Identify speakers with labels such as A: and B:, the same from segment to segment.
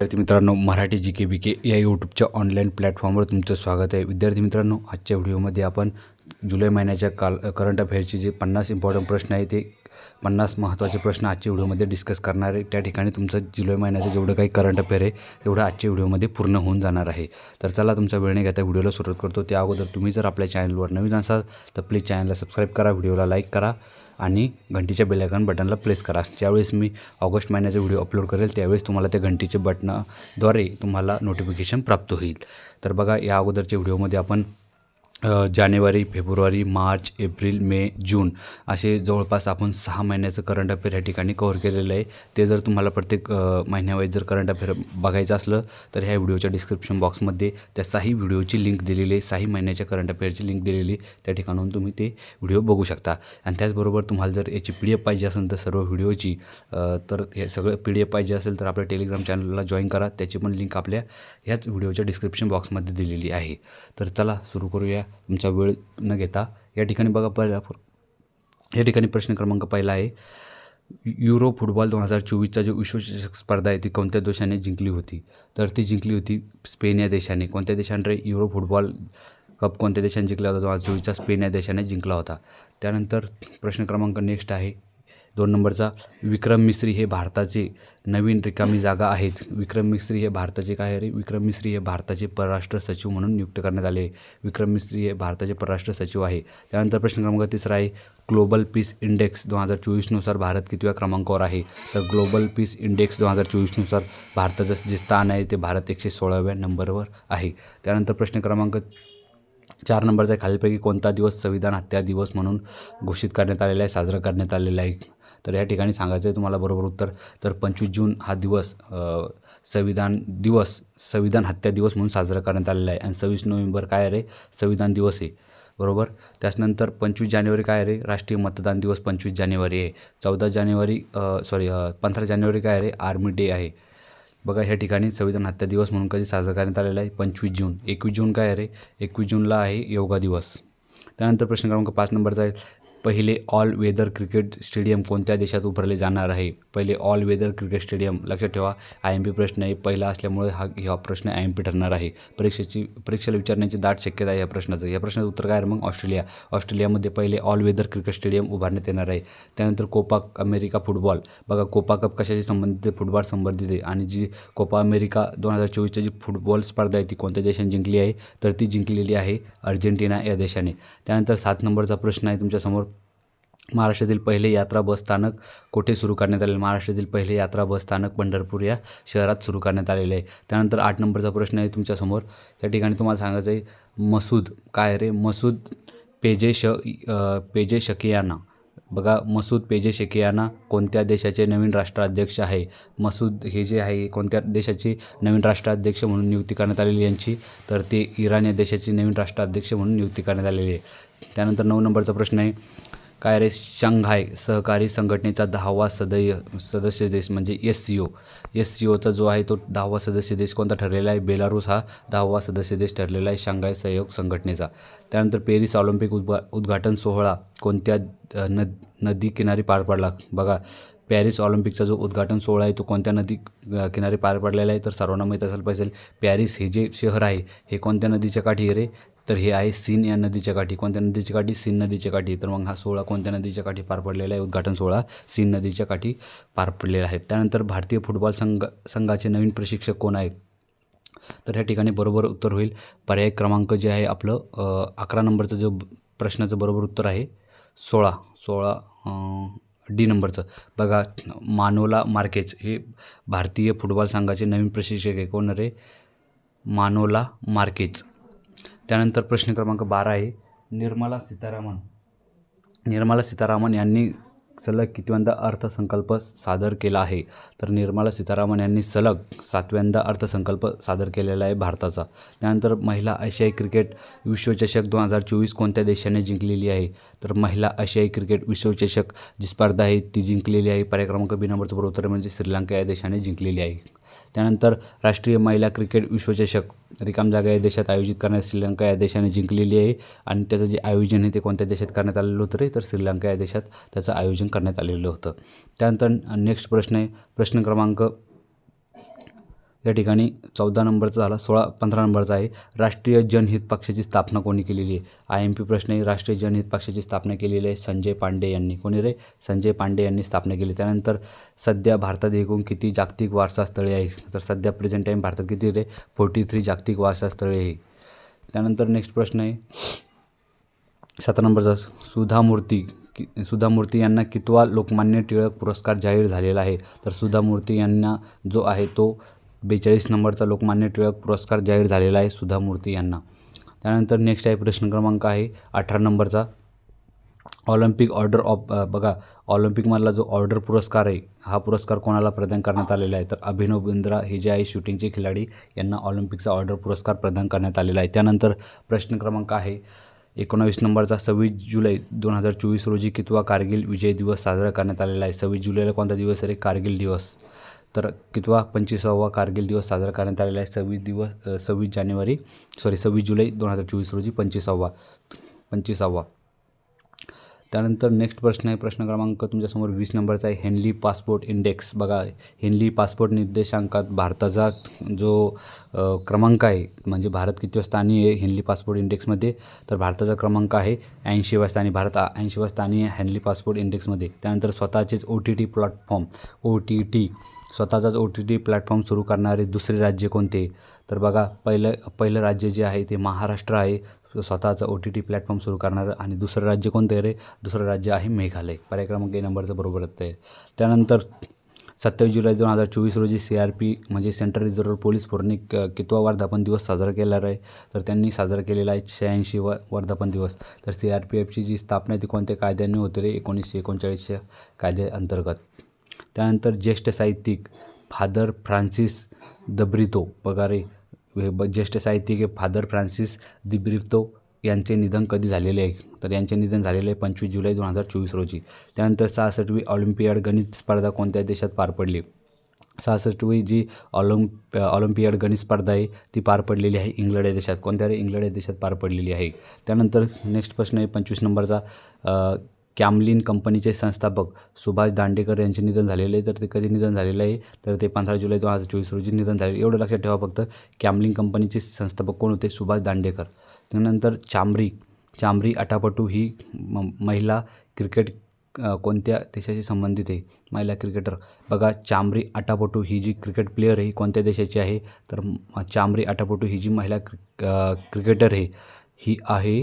A: विद्यार्थी मित्रांनो मराठी जी के बी के या यूट्यूबच्या ऑनलाईन प्लॅटफॉर्मवर तुमचं स्वागत आहे. विद्यार्थी मित्रांनो आजच्या व्हिडिओमध्ये आपण जुलै महिन्याच्या काल करंट अफेअरचे जे पन्नास इम्पॉर्टंट प्रश्न आहे ते पन्नास महत्त्वाचे प्रश्न आजच्या व्हिडिओमध्ये डिस्कस करणार आहे. त्या ठिकाणी तुमचं जुलै महिन्याचं जेवढं काही करंट अफेअर आहे तेवढं आजच्या व्हिडिओमध्ये पूर्ण होऊन जाणार आहे. तर चला तुमचा वेळ नाही घेता व्हिडिओला सुरुवात करतो. त्या अगोदर तुम्ही जर आपल्या चॅनलवर नवीन असाल तर प्लीज चॅनलला सबस्क्राईब करा व्हिडिओला लाईक करा. आणि घंटीच्या बेलायकॉन बटनला प्रेस करा. ज्यावेळेस मी ऑगस्ट महिन्याचा व्हिडिओ अपलोड करेल त्यावेळेस तुम्हाला त्या घंटीच्या बटनाद्वारे तुम्हाला नोटिफिकेशन प्राप्त होईल. तर बघा या अगोदरच्या व्हिडिओमध्ये आपण जानेवारी फेब्रुवारी मार्च एप्रिल मे जून असे जवळपास आपण सहा महिन्याचं करंट अफेअर या ठिकाणी कव्हर केलेलं आहे. ते जर तुम्हाला प्रत्येक महिन्यावाईज जर करंट अफेअर बघायचं असलं तर ह्या व्हिडिओच्या डिस्क्रिप्शन बॉक्समध्ये त्या साही व्हिडिओची लिंक दिलेली आहे. साही महिन्याच्या करंट अफेअरची लिंक दिलेली आहे. त्या ठिकाणून तुम्ही ते व्हिडिओ बघू शकता. आणि त्याचबरोबर तुम्हाला जर याची पी डी एफ पाहिजे असेल तर सर्व व्हिडिओची तर हे सगळं पी डी एफ पाहिजे असेल तर आपल्या टेलिग्राम चॅनलला जॉईन करा. त्याची पण लिंक आपल्या ह्याच व्हिडिओच्या डिस्क्रिप्शन बॉक्समध्ये दिलेली आहे. तर चला सुरू करूया. तुमचा वेळ न घेता. या ठिकाणी बघा पहिला या ठिकाणी प्रश्न क्रमांक पहिला आहे. युरो फुटबॉल दोन हजार चोवीसचा जो विश्वचषक स्पर्धा आहे ती कोणत्या देशाने जिंकली होती? तर ती जिंकली होती स्पेन या देशाने. कोणत्या देशाने? युरो फुटबॉल कप कोणत्या देशाने जिंकला होता? दोन हजार चोवीसचा स्पेन या देशाने जिंकला होता. त्यानंतर प्रश्न क्रमांक नेक्स्ट आहे. दोन नंबरचा. विक्रम मिस्त्री हे भारताचे नवीन रिकामी जागा आहेत. विक्रम मिस्त्री हे भारताचे काय रे? विक्रम मिस्त्री हे भारताचे परराष्ट्र सचिव म्हणून नियुक्त करण्यात आले. विक्रम मिस्त्री हे भारताचे परराष्ट्र सचिव आहे. त्यानंतर प्रश्न क्रमांक तिसरा आहे. ग्लोबल पीस इंडेक्स दोन हजार चोवीसनुसार भारत कितव्या क्रमांकावर आहे? तर ग्लोबल पीस इंडेक्स दोन हजार चोवीसनुसार भारताचं जे स्थान आहे ते भारत एकशे सोळाव्या नंबरवर आहे. त्यानंतर प्रश्न क्रमांक चार नंबरचा खालीलपैकी कोणता दिवस संविधान हत्या दिवस म्हणून घोषित करण्यात आलेला आहे साजरा करण्यात आलेला आहे? तर या ठिकाणी सांगायचं आहे तुम्हाला बरोबर उत्तर. तर पंचवीस जून हा दिवस संविधान दिवस संविधान हत्या दिवस म्हणून साजरा करण्यात आलेला आहे. आणि सव्वीस नोव्हेंबर काय रे? संविधान दिवस आहे. बरोबर? त्याच्यानंतर पंचवीस जानेवारी काय रे? राष्ट्रीय मतदान दिवस पंचवीस जानेवारी आहे. चौदा जानेवारी सॉरी पंधरा जानेवारी काय रे? आर्मी डे आहे. बघा ह्या ठिकाणी संविधान हत्या दिवस म्हणून कधी साजरा करण्यात आलेला आहे? पंचवीस जून. एकवीस जून काय आहे रे? एकवीस जूनला आहे योगा दिवस. त्यानंतर प्रश्न क्रमांक पाच नंबरचा आहे. पहिले ऑल वेदर क्रिकेट स्टेडियम कोणत्या देशात उभारले जाणार आहे? पहिले ऑल वेदर क्रिकेट स्टेडियम लक्षात ठेवा आय एम पी प्रश्न आहे पहिला असल्यामुळे हा हा प्रश्न आय एम पी ठरणार आहे. परीक्षेची परीक्षेला विचारण्याची दाट शक्यता आहे या प्रश्नाचं. या प्रश्नाचं उत्तर काय आहे मग? ऑस्ट्रेलिया. ऑस्ट्रेलियामध्ये पहिले ऑल वेदर क्रिकेट स्टेडियम उभारण्यात येणार आहे. त्यानंतर कोपा अमेरिका फुटबॉल बघा कोपा कप कशाशी संबंधित फुटबॉल संबंधित आहे. आणि जी कोपा अमेरिका दोन हजार चोवीसची जी फुटबॉल स्पर्धा आहे ती कोणत्या देशाने जिंकली आहे? तर ती जिंकलेली आहे अर्जेंटिना या देशाने. त्यानंतर सात नंबरचा प्रश्न आहे तुमच्यासमोर. महाराष्ट्रातील पहिले यात्रा बस स्थानक कुठे सुरू करण्यात आले महाराष्ट्रातील पहिले यात्रा बस स्थानक पंढरपूर या शहरात सुरू करण्यात आलेले आहे. त्यानंतर आठ नंबरचा प्रश्न आहे तुमच्यासमोर. त्या ठिकाणी तुम्हाला सांगायचं आहे मसूद काय रे? मसूद पेजे श पेजे शकियाना. बघा मसूद पेजे शेकियाना कोणत्या देशाचे नवीन राष्ट्राध्यक्ष आहे? मसूद हे जे आहे कोणत्या देशाचे नवीन राष्ट्राध्यक्ष म्हणून नियुक्ती करण्यात आलेली यांची? तर ते इराण या देशाची नवीन राष्ट्राध्यक्ष म्हणून नियुक्ती करण्यात आलेली आहे. त्यानंतर नऊ नंबरचा प्रश्न आहे काय रे शंघाय सहकारी संघटनेचा दहावा सदय सदस्य देश म्हणजे S C O S C Ocha जो आहे तो दहावा सदस्य देश कोणता ठरलेला आहे? बेलारूस हा दहावा सदस्य देश ठरलेला आहे शांघाय सहयोग संघटनेचा. त्यानंतर पेरिस ऑलिम्पिक उद्घा उद्घाटन सोहळा कोणत्या नद नदी किनारी पार पडला? बघा पॅरिस ऑलिम्पिकचा जो उद्घाटन सोहळा आहे तो कोणत्या नदी किनारी पार पडलेला आहे? तर सर्वांना माहीत असायला पाहिजे पॅरिस हे जे शहर आहे हे कोणत्या नदीच्या काठी रे? तर हे आहे सीन या नदीच्या काठी. कोणत्या नदीच्या काठी? सीन नदीच्या काठी. तर मग हा सोहळा कोणत्या नदीच्या काठी पार पडलेला आहे? उद्घाटन सोहळा सीन नदीच्या काठी पार पडलेला आहे. त्यानंतर भारतीय फुटबॉल संघ संघाचे नवीन प्रशिक्षक कोण आहेत? तर ह्या ठिकाणी बरोबर उत्तर होईल. पर्याय क्रमांक जे आहे आपलं अकरा नंबरचं जो प्रश्नाचं बरोबर उत्तर आहे सोळा. सोळा डी नंबरचं. बघा मानोला मार्केज हे भारतीय फुटबॉल संघाचे नवीन प्रशिक्षक आहे. कोण रे? मानोला मार्केज. त्यानंतर प्रश्न क्रमांक बारा आहे निर्मला सीतारामन. निर्मला सीतारामन यांनी सलग कितव्यांदा अर्थसंकल्प सादर केला आहे? तर निर्मला सीतारामन यांनी सलग सातव्यांदा अर्थसंकल्प सादर केलेला आहे भारताचा. त्यानंतर महिला आशियाई क्रिकेट विश्वचषक दोन हजार चोवीस कोणत्या देशाने जिंकलेली आहे? तर महिला आशियाई क्रिकेट विश्वचषक जी स्पर्धा आहे ती जिंकलेली आहे. पर्याय क्रमांक बी नंबरचं बरोबर म्हणजे श्रीलंका या देशाने जिंकलेली आहे. त्यानंतर राष्ट्रीय महिला क्रिकेट विश्वचषक रिकाम जागा या देशात आयोजित करण्यात श्रीलंका या देशाने जिंकलेली आहे. आणि त्याचं जे आयोजन आहे ते कोणत्या देशात करण्यात आलेलं होतं रे? तर श्रीलंका या देशात त्याचं आयोजन करण्यात आलेलं होतं. त्यानंतर नेक्स्ट प्रश्न आहे. प्रश्न क्रमांक या ठिकाणी चौदा नंबरचा झाला सोळा पंधरा नंबरचा आहे. राष्ट्रीय जनहित पक्षाची स्थापना कोणी केलेली आहे? आय एम पी प्रश्न आहे. राष्ट्रीय जनहित पक्षाची स्थापना केलेली आहे संजय पांडे यांनी. कोणी रे? संजय पांडे यांनी स्थापना केली. त्यानंतर सध्या भारतात एकूण किती जागतिक वारसा स्थळे आहे तर सध्या प्रेझेंट टाईम भारतात किती रे? फोर्टी थ्री जागतिक वारसा स्थळे आहे त्यानंतर नेक्स्ट प्रश्न आहे. सतरा नंबरचा सुधा मूर्ती कि सुधा मूर्ती यांना कितवा लोकमान्य टिळक पुरस्कार जाहीर झालेला आहे? तर सुधा मूर्ती यांना जो आहे तो बेचाळीस नंबरचा लोकमान्य टिळक पुरस्कार जाहीर झालेला आहे सुधा मूर्ती यांना. त्यानंतर नेक्स्ट आहे प्रश्न क्रमांक आहे अठरा नंबरचा. ऑलिम्पिक ऑर्डर ऑफ बघा ऑलिम्पिकमधला जो ऑर्डर पुरस्कार आहे हा पुरस्कार कोणाला प्रदान करण्यात आलेला आहे? तर अभिनव बिंद्रा हे जे आहे शूटिंगचे खिलाडी यांना ऑलिम्पिकचा ऑर्डर पुरस्कार प्रदान करण्यात आलेला आहे. त्यानंतर प्रश्न क्रमांक आहे एकोणावीस नंबरचा सव्वीस जुलै दोन हजार चोवीस रोजी कितवा कारगिल विजय दिवस साजरा करण्यात आलेला आहे? सव्वीस जुलैला कोणता दिवस आहे कारगिल दिवस. तर कितवा पंचवीसावा कारगिल दिवस साजरा करण्यात आलेला आहे. सव्वीस दिवस सव्वीस जानेवारी सॉरी सव्वीस जुलै दोन हजार चोवीस रोजी पंचवीसावा पंचवीसावा. त्यानंतर नेक्स्ट प्रश्न आहे. प्रश्न क्रमांक तुमच्यासमोर वीस नंबरचा आहे. हेनली पासपोर्ट इंडेक्स बघा हेनली पासपोर्ट निर्देशांकात भारताचा जो क्रमांक आहे म्हणजे भारत कितव्या स्थानी आहे हेनली पासपोर्ट इंडेक्समध्ये तर भारताचा क्रमांक आहे ऐंशीव्या स्थानी भारत ऐंशीव्या स्थानी आहे हेनली पासपोर्ट इंडेक्समध्ये त्यानंतर स्वतःचेच O T T platform O T T स्वतःचाच ओ टी टी प्लॅटफॉर्म सुरू करणारे दुसरे राज्य कोणते? तर बघा पहिलं पहिलं राज्य जे आहे ते महाराष्ट्र आहे. स्वतःचा ओ टी टी प्लॅटफॉर्म सुरू करणारं आणि दुसरं राज्य कोणतं आहे रे? दुसरं राज्य आहे मेघालय. पर्याय क्रमांक ए नंबरचं बरोबर आहे. त्यानंतर सत्तावीस जुलै दोन हजार चोवीस रोजी सी आर पी म्हणजे सेंट्रल रिझर्व्ह पोलीस फोर्सने कितवा वर्धापन दिवस साजरा केला आहे तर त्यांनी साजरा केलेला आहे शहाऐंशी व वर्धापन दिवस. तर सी आर पी एफची जी स्थापना आहे ती कोणत्या कायद्याने होते रे? एकोणीसशे एकोणचाळीसच्या कायद्याअंतर्गत. त्यानंतर ज्येष्ठ साहित्यिक फादर फ्रान्सिस दब्रितो पगारे ज्येष्ठ साहित्यिक आहे फादर फ्रान्सिस दिब्रितो यांचे निधन कधी झालेले आहे? तर यांचे निधन झालेले आहे पंचवीस जुलै दोन हजार चोवीस रोजी. त्यानंतर सहासष्टवी ऑलिम्पियाड गणित स्पर्धा कोणत्या देशात पार पडली? सहासष्टवी जी ऑलिम्प ऑलिम्पियाड गणित स्पर्धा आहे ती पार पडलेली आहे इंग्लंड या देशात. कोणत्या इंग्लंड या देशात पार पडलेली आहे? त्यानंतर नेक्स्ट प्रश्न आहे पंचवीस नंबरचा. कॅमलिन कंपनीचे संस्थापक सुभाष दांडेकर यांचे निधन झालेले आहे. तर ते कधी निधन झालेलं आहे? तर ते पंधरा जुलै दोन हजार चोवीस रोजी निधन झाले एवढं लक्षात ठेवा फक्त कॅमलिन कंपनीचे संस्थापक कोण होते? सुभाष दांडेकर. त्यानंतर चांबरी चांबरी अटापटू ही म महिला क्रिकेट कोणत्या देशाशी संबंधित आहे? महिला क्रिकेटर. बघा चामरी आटापटू ही जी क्रिकेट प्लेयर आहे ही कोणत्या देशाची आहे? तर चामरी चांबरी आटापटू ही जी महिला क्रिक क्रिकेटर आहे ही आहे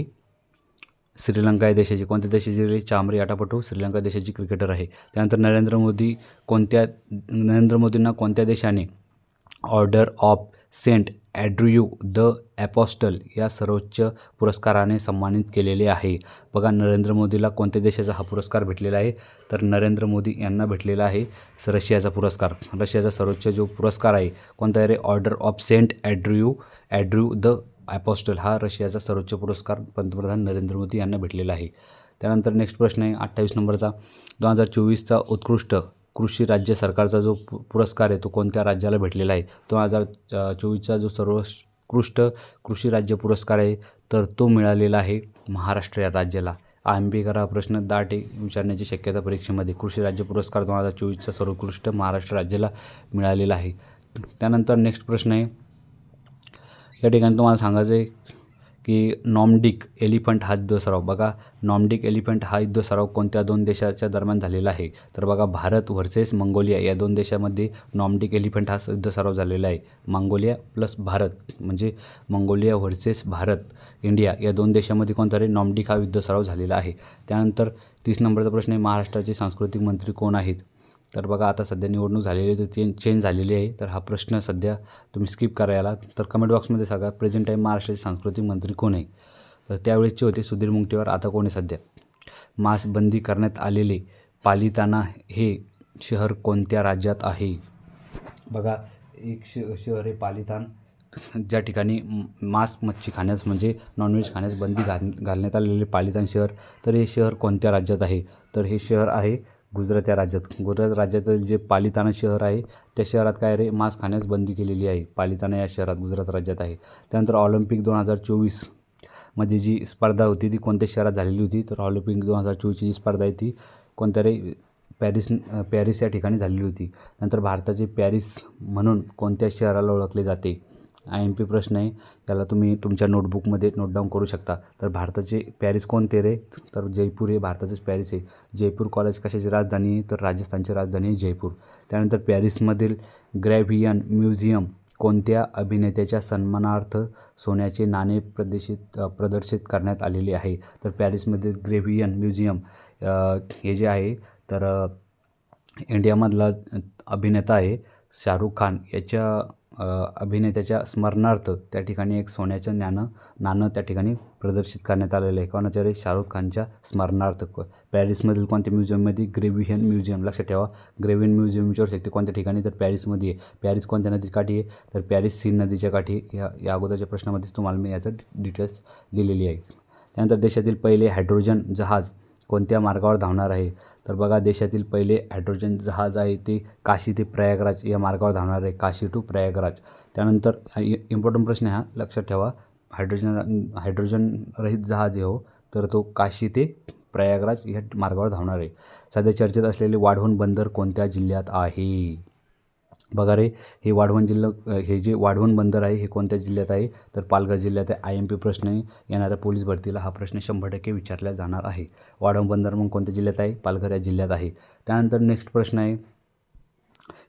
A: श्रीलंका या देशाची कोणत्या देशाची रे? चामरी आटापटू श्रीलंका देशाची क्रिकेटर आहे. त्यानंतर नरेंद्र मोदी कोणत्या नरेंद्र मोदींना कोणत्या देशाने order of saint Andrew the apostle या सर्वोच्च पुरस्काराने सन्मानित केलेले आहे. बघा नरेंद्र मोदीला कोणत्या देशाचा हा पुरस्कार भेटलेला आहे? तर नरेंद्र मोदी यांना भेटलेला आहे रशियाचा पुरस्कार. रशियाचा सर्वोच्च जो पुरस्कार आहे कोणता आहे रे? Order of saint Andrew Andrew the apostle हा रशियाचा सर्वोच्च पुरस्कार पंतप्रधान नरेंद्र मोदी यांना भेटलेला आहे. त्यानंतर नेक्स्ट प्रश्न आहे अठ्ठावीस नंबरचा. दोन हजार चोवीसचा उत्कृष्ट कृषी राज्य सरकारचा जो पु पुरस्कार आहे तो कोणत्या राज्याला भेटलेला आहे? दोन हजार चोवीसचा जो सर्वोत्कृष्ट कृषी राज्य पुरस्कार आहे तर तो मिळालेला आहे महाराष्ट्र या राज्याला. आय एम पी प्रश्न दाट आहे विचारण्याची शक्यता परीक्षेमध्ये. कृषी राज्य पुरस्कार दोन हजार चोवीसचा सर्वोत्कृष्ट महाराष्ट्र राज्याला मिळालेला आहे. त्यानंतर नेक्स्ट प्रश्न आहे या ठिकाणी तुम्हाला सांगायचं आहे की नॉमडिक एलिफंट हा युद्ध सराव बघा नॉमडिक एलिफंट हा युद्ध सराव कोणत्या दोन देशाच्या दरम्यान झालेला आहे? तर बघा भारत व्हर्सेस मंगोलिया. या दोन देशामध्ये नॉमडिक एलिफंट हा युद्ध सराव झालेला आहे. मंगोलिया प्लस भारत म्हणजे मंगोलिया व्हर्सेस भारत इंडिया या दोन देशामध्ये कोणता रे? नॉमडिक हा युद्ध सराव झालेला आहे. त्यानंतर तीस नंबरचा प्रश्न आहे महाराष्ट्राचे सांस्कृतिक मंत्री कोण आहेत? तर बघा आता सध्या निवडणूक झालेली आहे तर चेंज चेंज झालेली आहे. तर हा प्रश्न सध्या तुम्ही स्किप करायला तर कमेंट बॉक्समध्ये सांगा प्रेझेंट टाईम महाराष्ट्राचे सांस्कृतिक मंत्री कोण आहे? तर त्यावेळेसचे होते सुधीर मुंगटीवार आता कोण आहे सध्या? मास बंदी करण्यात आलेले पालिताना हे शहर कोणत्या राज्यात आहे? बघा एक श शहर आहे पालितान. ज्या ठिकाणी मांस मच्छी खाण्यास म्हणजे नॉनव्हेज खाण्यास बंदी घाल घालण्यात आलेले पालितान शहर. तर हे शहर कोणत्या राज्यात आहे? तर हे शहर आहे गुजरात या राज्यात. गुजरात राज्यातील जे पालिताना शहर आहे त्या शहरात काय रे? मांस खाण्यास बंदी केलेली आहे. पालिताना या शहरात गुजरात राज्यात आहे. त्यानंतर ऑलिम्पिक दोन हजार चोवीसमध्ये जी स्पर्धा होती ती कोणत्या शहरात झालेली होती? तर ऑलिम्पिक दोन हजार चोवीसची जी स्पर्धा आहे ती कोणत्या रे? पॅरिस पॅरिस या ठिकाणी झालेली होती. नंतर भारताचे पॅरिस म्हणून कोणत्या शहराला ओळखले जाते? आय एम पी प्रश्न आहे. याला तुम्ही तुमच्या नोटबुकमध्ये नोट डाऊन करू शकता. तर भारताचे पॅरिस कोणते रे? तर जयपूर हे भारताचेच पॅरिस आहे. जयपूर कॉलेज कशाची राजधानी आहे? तर राजस्थानची राजधानी आहे जयपूर. त्यानंतर पॅरिसमधील ग्रॅव्हियन म्युझियम कोणत्या अभिनेत्याच्या सन्मानार्थ सोन्याचे नाणे प्रदर्शित प्रदर्शित करण्यात आलेले आहे? तर पॅरिसमधील ग्रेव्हियन म्युझियम हे जे आहे तर इंडियामधला अभिनेता आहे शाहरुख खान. याच्या अभिनेत्याच्या स्मरणार्थ त्या ठिकाणी एक सोन्याचं नाणं नाणं त्या ठिकाणी प्रदर्शित करण्यात आलेलं आहे. कोणाच्या रे शाहरुख खानच्या स्मरणार्थ पॅरिसमधील कोणत्या म्युझियममध्ये? Grevin museum. लक्षात ठेवा ग्रेव्हियन म्युझियम विचारू शकते कोणत्या ठिकाणी? तर पॅरिसमध्ये आहे. पॅरिस कोणत्या नदीच्या काठी आहे? तर पॅरिस सीन नदीच्या काठी या या अगोदरच्या प्रश्नामध्येच तुम्हाला मी याचं डिटेल्स दिलेली आहे. त्यानंतर देशातील पहिले हायड्रोजन जहाज कोणत्या मार्गावर धावणार आहे? तर बघा देशातील पहिले हायड्रोजन जहाज आहे ते काशी ते प्रयागराज या मार्गावर धावणार आहे काशी टू प्रयागराज. त्यानंतर इम्पॉर्टंट प्रश्न आहे हा लक्षात ठेवा. हायड्रोजन हायड्रोजन रहित जहाज आहे हो तर तो काशी ते प्रयागराज या मार्गावर धावणार आहे. सध्या चर्चेत असलेले वाढवण बंदर कोणत्या जिल्ह्यात आहे? बघा रे हे वाढवण जिल्हा हे जे वाढवण बंदर आहे हे कोणत्या जिल्ह्यात आहे? तर पालघर जिल्ह्यात आहे. आय एम पी प्रश्न आहे. येणाऱ्या पोलीस भरतीला हा प्रश्न शंभर टक्के विचारला जाणार आहे. वाढवण बंदर मग कोणत्या जिल्ह्यात आहे? पालघर या जिल्ह्यात आहे. त्यानंतर नेक्स्ट प्रश्न आहे.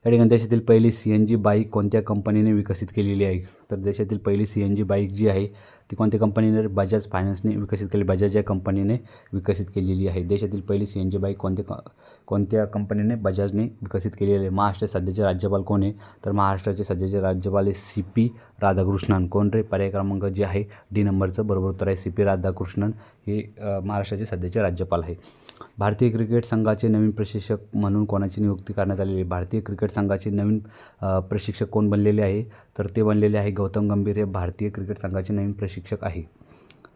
A: या ठिकाणी देशातील पहिली सी एन जी बाईक कोणत्या कंपनीने विकसित केलेली आहे? तर देशातील पहिली सी एन जी बाईक जी आहे ती कोणत्या कंपनीने? बजाज फायनान्सने विकसित केली बजाज या कंपनीने विकसित केलेली आहे. देशातील पहिली सी एन जी बाईक कोणत्या क कोणत्या कंपनीने? बजाजने विकसित केलेली आहे. महाराष्ट्राचे सध्याचे राज्यपाल कोण आहे? तर महाराष्ट्राचे सध्याचे राज्यपाल आहे सी पी राधाकृष्णन. कोण रे? पर्याय क्रमांक जे आहे डी नंबरचं बरोबर उत्तर आहे सी पी राधाकृष्णन. हे महाराष्ट्राचे सध्याचे राज्यपाल आहे. भारतीय क्रिकेट संघाचे नवीन प्रशिक्षक म्हणून कोणाची नियुक्ती करण्यात आलेली आहे? भारतीय क्रिकेट संघाचे नवीन प्रशिक्षक कोण बनलेले आहे? तर ते बनलेले आहे गौतम गंभीर. हे भारतीय क्रिकेट संघाचे नवीन प्रशिक्षक आहे.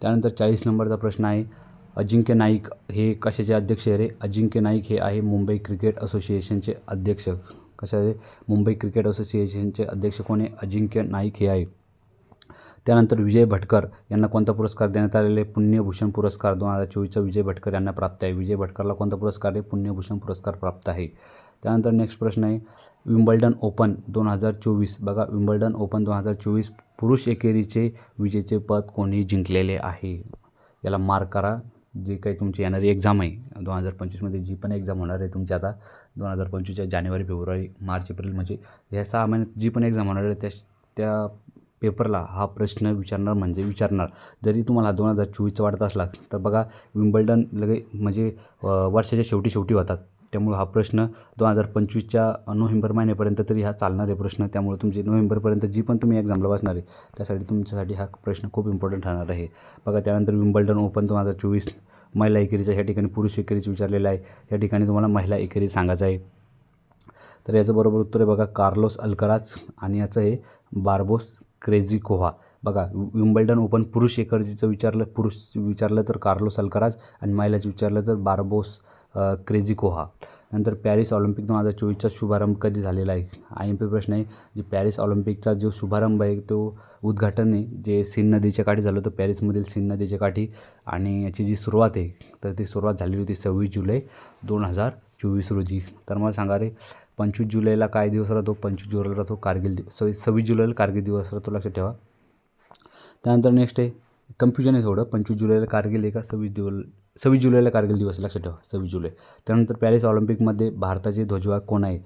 A: त्यानंतर चाळीस नंबरचा प्रश्न आहे अजिंक्य नाईक हे कशाचे अध्यक्ष आहे रे? अजिंक्य नाईक हे आहे मुंबई क्रिकेट असोसिएशनचे अध्यक्ष. कशाचे? मुंबई क्रिकेट असोसिएशनचे अध्यक्ष कोण आहे? अजिंक्य नाईक हे आहे. त्यानंतर विजय भटकर यांना कोणता पुरस्कार देण्यात आलेले? पुण्यभूषण पुरस्कार दोन हजार चोवीसचा विजय भटकर यांना प्राप्त आहे. विजय भटकरला कोणता पुरस्कार आहे? पुण्यभूषण पुरस्कार प्राप्त आहे. त्यानंतर नेक्स्ट प्रश्न आहे. विम्बल्डन ओपन दोन हजार चोवीस. बघा विम्बल्डन ओपन दोन हजार चोवीस पुरुष एकेरीचे विजेचे पद कोणी जिंकलेले आहे? याला मार्क करा. जे काही तुमची येणारी एक्झाम आहे दोन हजार पंचवीसमध्ये जी पण एक्झाम होणार आहे तुमची आता दोन हजार पंचवीसच्या जानेवारी फेब्रुवारी मार्च एप्रिल म्हणजे ह्या सहा महिन्यात जी पण एक्झाम होणार आहे त्या त्या पेपरला हा प्रश्न विचारणार म्हणजे विचारणार. जरी तुम्हाला दोन हजार चोवीसचा वाटत असला तर बघा विम्बल्डन लगे म्हणजे वर्षाच्या शेवटी शेवटी होतात. त्यामुळे हा प्रश्न दोन हजार पंचवीसच्या नोव्हेंबर महिन्यापर्यंत तरी हा चालणार आहे प्रश्न. त्यामुळे तुमची नोव्हेंबरपर्यंत जी पण तुम्ही एक्झामला बसणार आहे त्यासाठी तुमच्यासाठी हा प्रश्न खूप इम्पॉर्टंट राहणार आहे. बघा त्यानंतर विम्बल्डन ओपन दोन हजार चोवीस महिला एकेरीचा ह्या ठिकाणी पुरुष एकेरीचं विचारलेलं आहे. या ठिकाणी तुम्हाला महिला एकेरी सांगायचं आहे. तर याचं बरोबर उत्तर आहे बघा कार्लोस अल्कराज आणि याचं आहे बार्बोस क्रेझी कोहा. बघा विम्बल्डन ओपन पुरुष एकरजीचं विचारलं पुरुष विचारलं तर कार्लोस अल्कराज आणि महिलाचं विचारलं तर बार्बोस क्रेझी कोहा. नंतर पॅरिस ऑलिम्पिक दोन हजार चोवीसचा शुभारंभ कधी झालेला आहे? आय एम पी प्रश्न आहे. जे पॅरिस ऑलिम्पिकचा जो शुभारंभ आहे तो उद्घाटन आहे. जे सीन नदीच्या काठी झालं होतं पॅरिसमधील सीन नदीच्या काठी. आणि याची जी सुरुवात आहे तर ती सुरुवात झालेली होती सव्वीस जुलै दोन हजार चोवीस रोजी. तर मला सांगा रे पंचवीस जुलैला काय दिवस राहतो? पंचवीस जुलैला राहतो कारगिल दिवस. सव्वीस सव्वीस जुलैला कारगिल दिवस राहतो लक्षात ठेवा. त्यानंतर नेक्स्ट आहे कन्फ्युजन आहे थोडं. पंचवीस जुलैला कारगिल आहे का? सव्वीस दिवस सव्वीस जुलैला कारगिल दिवस लक्षात ठेवा. सव्वीस जुलै. त्यानंतर पॅरिस ऑलिम्पिकमध्ये भारताचे ध्वजवाग कोण आहे?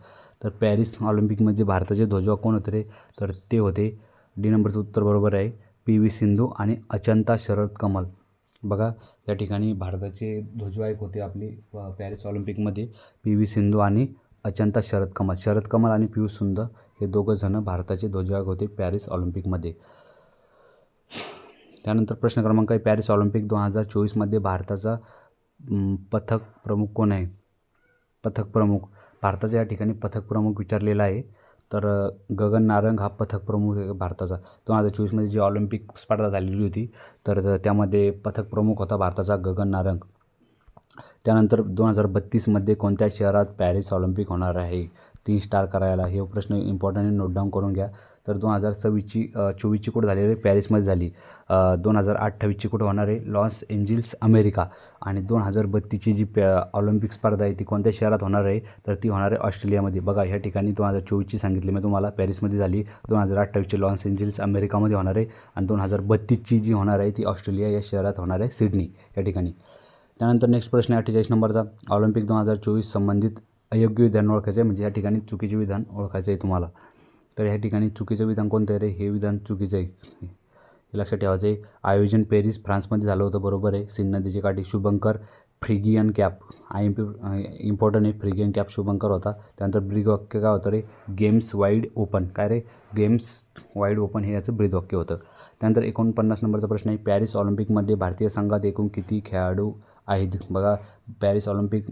A: तर पॅरिस ऑलिम्पिकमध्ये भारताचे ध्वजवाग कोण होते रे? तर ते होते डी नंबरचं उत्तर बरोबर आहे पी व्ही सिंधू आणि अचंता शरद कमल. बघा या ठिकाणी भारताचे ध्वजवाहक होते आपले पॅरिस ऑलिम्पिकमध्ये पी व्ही सिंधू आणि अचंता शरद कमल. शरद कमल आणि पियुष सुंदर हे दोघं जणं भारताचे ध्वजवाहक होते पॅरिस ऑलिम्पिकमध्ये. त्यानंतर प्रश्न क्रमांक आहे पॅरिस ऑलिम्पिक दोन हजार चोवीसमध्ये भारताचा पथक प्रमुख कोण आहे? पथक प्रमुख. भारताच्या या ठिकाणी पथक प्रमुख विचारलेला आहे. तर गगन नारंग हा पथक प्रमुख आहे भारताचा. दोन हजार चोवीसमध्ये जी ऑलिम्पिक स्पर्धा झालेली होती तर त्यामध्ये पथक प्रमुख होता भारताचा गगन नारंग. त्यानंतर दोन हजार बत्तीसमध्ये कोणत्या शहरात पॅरिस ऑलिम्पिक होणार आहे? तीन स्टार करायला. हे प्रश्न इम्पॉर्टंट नोट डाऊन करून घ्या. तर दोन हजार सव्वीसची चोवीसची कुठं झालेली आहे? पॅरिसमध्ये झाली. दोन हजार अठ्ठावीसची कुठं होणार आहे? Los Angeles America. आणि दोन हजार बत्तीसची जी पॅ ऑलिम्पिक स्पर्धा आहे ती कोणत्या शहरात होणार आहे? तर ती होणार आहे ऑस्ट्रेलियामध्ये. बघा ह्या ठिकाणी दोन हजार चोवीसची सांगितली मी तुम्हाला. पॅरिसमध्ये झाली. दोन हजार अठ्ठावीसची लॉस एंजिल्स अमेरिकामध्ये होणार आहे. आणि दोन हजार बत्तीसची जी होणार आहे ती ऑस्ट्रेलिया या शहरात होणार आहे सिडनी या ठिकाणी. त्यानंतर नेक्स्ट प्रश्न आहे अठ्ठेचाळीस नंबरचा. ऑलिम्पिक दोन हजार चोवीस संबंधित अयोग्य विधान ओळखायचं आहे म्हणजे या ठिकाणी चुकीचे विधान ओळखायचं आहे तुम्हाला. तर ह्या ठिकाणी चुकीचं विधान कोणतं आहे रे? हे विधान चुकीचं आहे हे लक्षात ठेवायचं आहे आयोजन पॅरिस फ्रान्समध्ये झालं होतं. बरोबर आहे. सिन नदीच्या काठी Shubhankar Phrygian cap. I M P important आहे. फ्रिगियन कॅप शुभंकर होता. त्यानंतर ब्रिगवाक्य काय होतं रे? Games wide open. काय रे? गेम्स वाईड ओपन हे याचं ब्रिदवाक्य होतं. त्यानंतर एकोणपन्नास नंबरचा प्रश्न आहे. पॅरिस ऑलिम्पिकमध्ये भारतीय संघात एकूण किती खेळाडू आहेत. बघा पॅरिस ऑलिम्पिक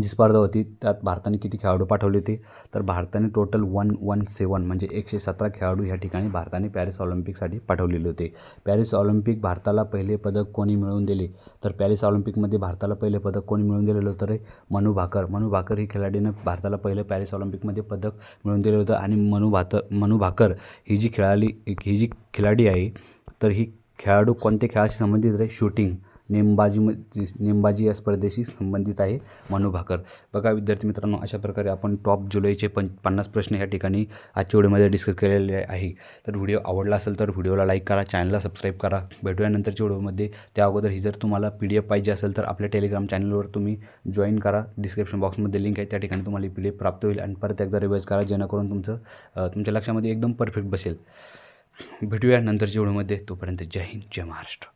A: जी स्पर्धा होती त्यात भारताने किती खेळाडू पाठवले होते? तर भारताने टोटल वन वन सेवन म्हणजे एकशे सतरा खेळाडू ह्या ठिकाणी भारताने पॅरिस ऑलिम्पिकसाठी पाठवलेले होते. पॅरिस ऑलिम्पिक भारताला पहिले पदक कोणी मिळवून दिले? तर पॅरिस ऑलिम्पिकमध्ये भारताला पहिले पदक कोणी मिळवून दिलेलं होतं रे? मनू भाकर. मनू भाकर ही खेळाडीनं भारताला पहिलं पॅरिस ऑलिम्पिकमध्ये पदक मिळवून दिलं होतं आणि मनू भात मनू भाकर ही जी खेळाली ही जी खिलाडी आहे तर ही खेळाडू कोणत्या खेळाशी संबंधित रे? शूटिंग. नेमबाजी नेमबाजी या स्पर्धेशी संबंधित आहे मनू भाकर. बघा विद्यार्थी मित्रांनो अशा प्रकारे आपण टॉप जुलैचे पं पन्नास प्रश्न या ठिकाणी आजच्या व्हिडिओमध्ये डिस्कस केलेले आहे. तर व्हिडिओ आवडला असेल तर व्हिडिओला लाईक करा चॅनलला सबस्क्राईब करा. भेटूया नंतरच्या व्हिडिओमध्ये. त्या अगोदर ही जर तुम्हाला पी डी एफ पाहिजे असेल तर आपल्या टेलिग्राम चॅनलवर तुम्ही जॉईन करा. डिस्क्रिप्शन बॉक्समध्ये लिंक आहे त्या ठिकाणी तुम्हाला पी डी एफ प्राप्त होईल. आणि परत एकदा रिवाईज करा जेणेकरून तुमचं तुमच्या लक्षामध्ये एकदम परफेक्ट बसेल. भेटूया नंतरच्या व्हिडिओमध्ये. तोपर्यंत जय हिंद जय महाराष्ट्र.